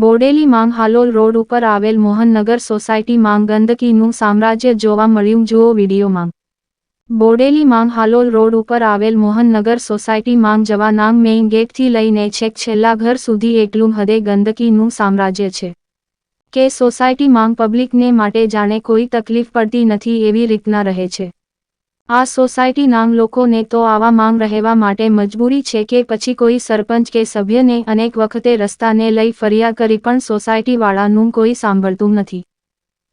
બોડેલી માંગ હાલોલ રોડ ઉપર આવેલ મોહનનગર સોસાયટી માંગ ગંદકીનું સામ્રાજ્ય જોવા મળ્યું. જુઓ વીડિયો માંગ બોડેલી માંગ હાલોલ રોડ ઉપર આવેલ મોહનનગર સોસાયટી માંગ જવા નામ મેઇન ગેટથી લઈને છેક છેલ્લા ઘર સુધી એટલું હદે ગંદકીનું સામ્રાજ્ય છે કે સોસાયટી માંગ પબ્લિકને માટે જાણે કોઈ તકલીફ પડતી નથી એવી રીતના રહે છે. આ સોસાયટી નામ લોકોને તો આવા માંગ રહેવા માટે મજબૂરી છે કે પછી કોઈ સરપંચ કે સભ્યને અનેક વખતે રસ્તાને લઈ ફરિયાદ કરી પણ સોસાયટીવાળાનું કોઈ સાંભળતું નથી.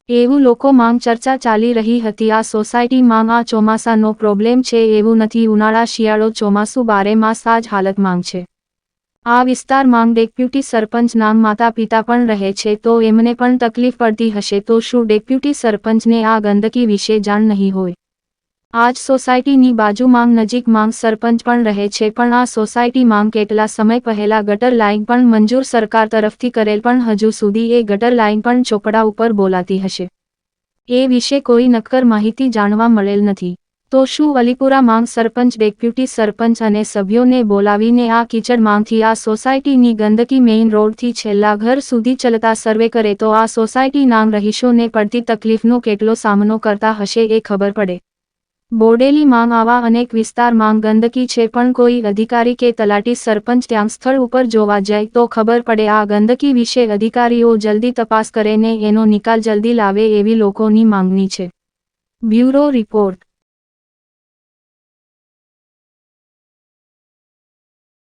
એવું લોકો માંગ ચર્ચા ચાલી રહી હતી. આ સોસાયટી માંગ આ ચોમાસાનો પ્રોબ્લેમ છે એવું નથી. ઉનાળા, શિયાળો, ચોમાસું બારે માસ આ જ હાલત માંગ છે. આ વિસ્તાર માંગ ડેપ્યુટી સરપંચ નામ માતા પિતા પણ રહે છે, તો એમને પણ તકલીફ પડતી હશે. તો શું ડેપ્યુટી સરપંચને આ ગંદકી વિશે જાણ નહીં હોય? આજ સોસાયટીની બાજુ માંગ નજીક માંગ સરપંચ પણ રહે છે, પણ આ સોસાયટી માંગ કેટલા સમય પહેલા ગટર લાઇન પણ મંજૂર સરકાર તરફથી કરેલ પણ હજુ સુધી એ ગટર લાઇન પણ ચોપડા ઉપર બોલાતી હશે. એ વિશે કોઈ નક્કર માહિતી જાણવા મળેલ નથી. તો શું અલીપુરા માંગ સરપંચ, ડેપ્યુટી સરપંચ અને સભ્યોને બોલાવીને આ કિચડ માંગથી આ સોસાયટીની ગંદકી મેઇન રોડથી છેલ્લા ઘર સુધી ચલતા સર્વે કરે તો આ સોસાયટી નામ રહીશોને પડતી તકલીફનો કેટલો સામનો કરતા હશે એ ખબર પડે. બોડેલી માંગ આવા અનેક વિસ્તાર માંગ ગંદકી છે પણ કોઈ અધિકારી કે તલાટી સરપંચ ત્યાં સ્થળ ઉપર જોવા જાય તો ખબર પડે આ ગંદકી વિશે અધિકારીઓ જલ્દી તપાસ કરે ને એનો નિકાલ જલ્દી લાવે એવી લોકોની માંગણી છે. Bureau report.